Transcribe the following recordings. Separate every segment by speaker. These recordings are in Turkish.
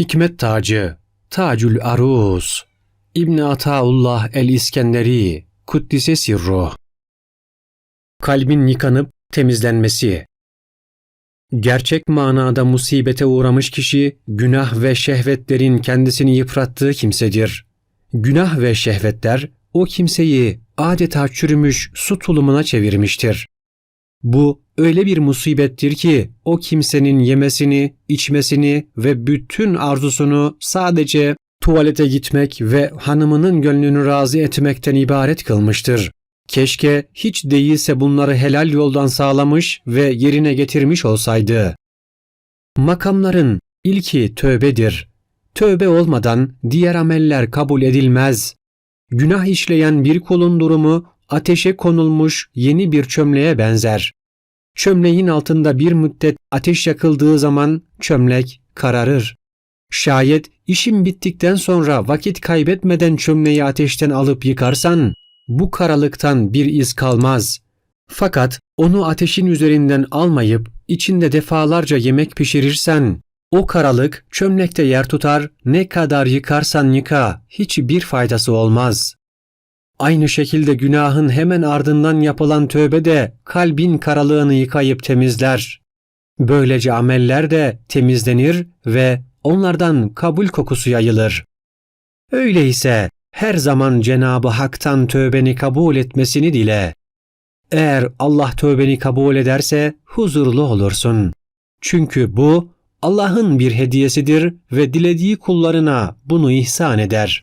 Speaker 1: Hikmet tacı, Tacül Arus, İbn Ataullah el-İskenderi, Kuddise Sirruh. Kalbin yıkanıp temizlenmesi. Gerçek manada musibete uğramış kişi, günah ve şehvetlerin kendisini yıprattığı kimsedir. Günah ve şehvetler, o kimseyi adeta çürümüş su tulumuna çevirmiştir. Bu öyle bir musibettir ki o kimsenin yemesini, içmesini ve bütün arzusunu sadece tuvalete gitmek ve hanımının gönlünü razı etmekten ibaret kılmıştır. Keşke hiç değilse bunları helal yoldan sağlamış ve yerine getirmiş olsaydı. Makamların ilki tövbedir. Tövbe olmadan diğer ameller kabul edilmez. Günah işleyen bir kulun durumu ateşe konulmuş yeni bir çömleğe benzer. Çömleğin altında bir müddet ateş yakıldığı zaman çömlek kararır. Şayet işin bittikten sonra vakit kaybetmeden çömleği ateşten alıp yıkarsan bu karalıktan bir iz kalmaz. Fakat onu ateşin üzerinden almayıp içinde defalarca yemek pişirirsen o karalık çömlekte yer tutar ne kadar yıkarsan yıka hiçbir faydası olmaz. Aynı şekilde günahın hemen ardından yapılan tövbe de kalbin karalığını yıkayıp temizler. Böylece ameller de temizlenir ve onlardan kabul kokusu yayılır. Öyleyse her zaman Cenabı Hak'tan tövbeni kabul etmesini dile. Eğer Allah tövbeni kabul ederse huzurlu olursun. Çünkü bu Allah'ın bir hediyesidir ve dilediği kullarına bunu ihsan eder.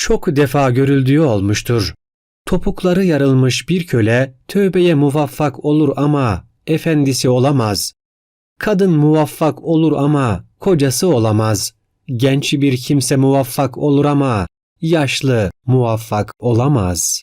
Speaker 1: Çok defa görüldüğü olmuştur. Topukları yarılmış bir köle tövbeye muvaffak olur ama efendisi olamaz. Kadın muvaffak olur ama kocası olamaz. Genç bir kimse muvaffak olur ama yaşlı muvaffak olamaz.